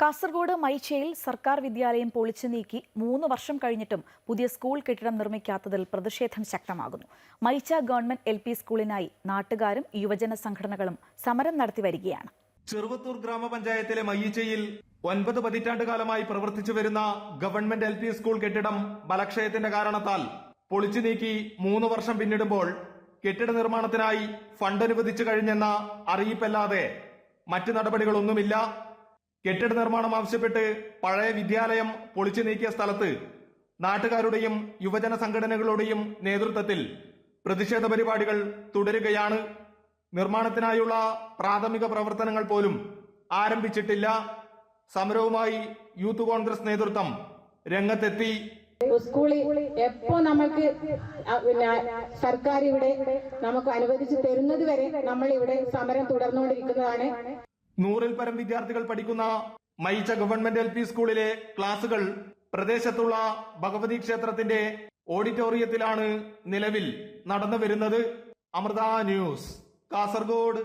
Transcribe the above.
കാസർഗോഡ് മൈച്ചയിൽ സർക്കാർ വിദ്യാലയം പൊളിച്ചു നീക്കി മൂന്ന് വർഷം കഴിഞ്ഞിട്ടും പുതിയ സ്കൂൾ കെട്ടിടം നിർമ്മിക്കാത്തതിൽ പ്രതിഷേധം ശക്തമാകുന്നു. മൈച്ച ഗവൺമെന്റ് എൽ സ്കൂളിനായി നാട്ടുകാരും യുവജന സംഘടനകളും സമരം നടത്തി വരികയാണ്. ചെറുവത്തൂർ ഗ്രാമപഞ്ചായത്തിലെ മയ്യച്ചയിൽ ഒൻപത് പതിറ്റാണ്ട് കാലമായി പ്രവർത്തിച്ചു വരുന്ന ഗവൺമെന്റ് എൽ സ്കൂൾ കെട്ടിടം ബലക്ഷയത്തിന്റെ കാരണത്താൽ പൊളിച്ചു നീക്കി മൂന്ന് വർഷം പിന്നിടുമ്പോൾ കെട്ടിട നിർമ്മാണത്തിനായി ഫണ്ട് അനുവദിച്ചു കഴിഞ്ഞെന്ന അറിയിപ്പല്ലാതെ മറ്റു നടപടികളൊന്നുമില്ല. കെട്ടിട നിർമ്മാണം ആവശ്യപ്പെട്ട് പഴയ വിദ്യാലയം പൊളിച്ചു നീക്കിയ സ്ഥലത്ത് നാട്ടുകാരുടെയും യുവജന സംഘടനകളുടെയും നേതൃത്വത്തിൽ പ്രതിഷേധ പരിപാടികൾ തുടരുകയാണ്. നിർമ്മാണത്തിനായുള്ള പ്രാഥമിക പ്രവർത്തനങ്ങൾ പോലും ആരംഭിച്ചിട്ടില്ല. സമരവുമായി യൂത്ത് കോൺഗ്രസ് നേതൃത്വം രംഗത്തെത്തി. സ്കൂളിൽ എപ്പോ നമുക്ക് സർക്കാർ ഇവിടെ നമുക്ക് അനുവദിച്ചു തരുന്നത് വരെ നമ്മൾ ഇവിടെ സമരം തുടർന്നുകൊണ്ടിരിക്കുന്നതാണ്. നൂറിൽ പരം വിദ്യാർത്ഥികൾ പഠിക്കുന്ന മൈച്ച ഗവൺമെന്റ് എൽ പി സ്കൂളിലെ ക്ലാസുകൾ പ്രദേശത്തുള്ള ഭഗവതി ക്ഷേത്രത്തിന്റെ ഓഡിറ്റോറിയത്തിലാണ് നിലവിൽ നടന്നു വരുന്നത് അമൃത ന്യൂസ് കാസർഗോഡ്.